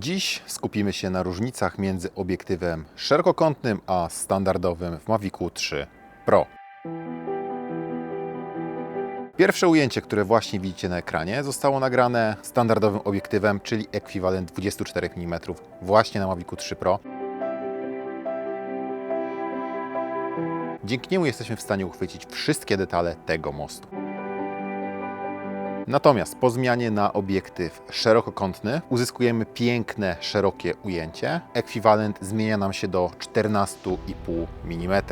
Dziś skupimy się na różnicach między obiektywem szerokokątnym a standardowym w Mavicu 3 Pro. Pierwsze ujęcie, które właśnie widzicie na ekranie, zostało nagrane standardowym obiektywem, czyli ekwiwalent 24 mm właśnie na Mavicu 3 Pro. Dzięki niemu jesteśmy w stanie uchwycić wszystkie detale tego mostu. Natomiast po zmianie na obiektyw szerokokątny uzyskujemy piękne, szerokie ujęcie. Ekwiwalent zmienia nam się do 14,5 mm.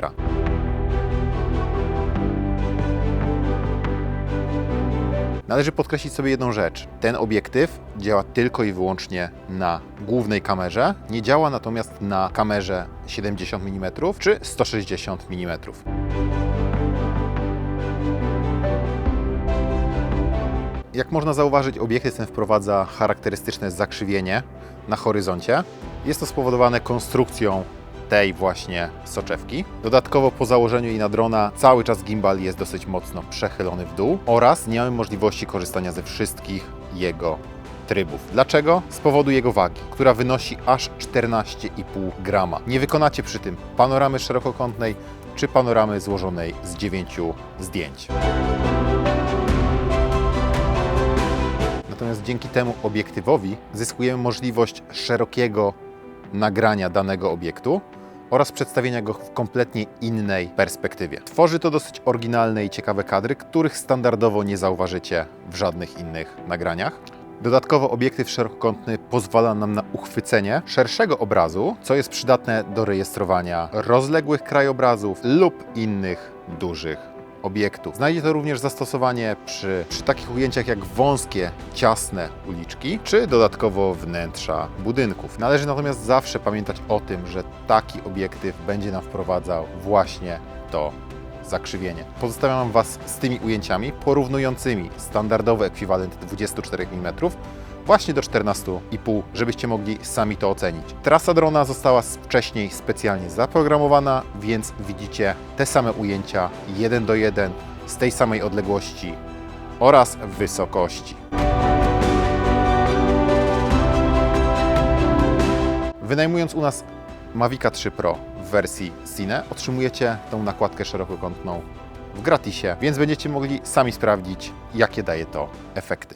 Należy podkreślić sobie jedną rzecz. Ten obiektyw działa tylko i wyłącznie na głównej kamerze, nie działa natomiast na kamerze 70 mm czy 160 mm. Jak można zauważyć, obiektyw ten wprowadza charakterystyczne zakrzywienie na horyzoncie. Jest to spowodowane konstrukcją tej właśnie soczewki. Dodatkowo po założeniu jej na drona cały czas gimbal jest dosyć mocno przechylony w dół oraz nie mamy możliwości korzystania ze wszystkich jego trybów. Dlaczego? Z powodu jego wagi, która wynosi aż 14,5 grama. Nie wykonacie przy tym panoramy szerokokątnej czy panoramy złożonej z 9 zdjęć. Natomiast dzięki temu obiektywowi zyskujemy możliwość szerokiego nagrania danego obiektu oraz przedstawienia go w kompletnie innej perspektywie. Tworzy to dosyć oryginalne i ciekawe kadry, których standardowo nie zauważycie w żadnych innych nagraniach. Dodatkowo obiektyw szerokokątny pozwala nam na uchwycenie szerszego obrazu, co jest przydatne do rejestrowania rozległych krajobrazów lub innych dużych obiektów. Znajdzie to również zastosowanie przy, przy takich ujęciach jak wąskie, ciasne uliczki, czy dodatkowo wnętrza budynków. Należy natomiast zawsze pamiętać o tym, że taki obiektyw będzie nam wprowadzał właśnie to zakrzywienie. Pozostawiam Was z tymi ujęciami porównującymi standardowy ekwiwalent 24 mm właśnie do 14,5, żebyście mogli sami to ocenić. Trasa drona została wcześniej specjalnie zaprogramowana, więc widzicie te same ujęcia 1 do 1 z tej samej odległości oraz wysokości. Wynajmując u nas Mavica 3 Pro w wersji Cine otrzymujecie tą nakładkę szerokokątną w gratisie, więc będziecie mogli sami sprawdzić, jakie daje to efekty.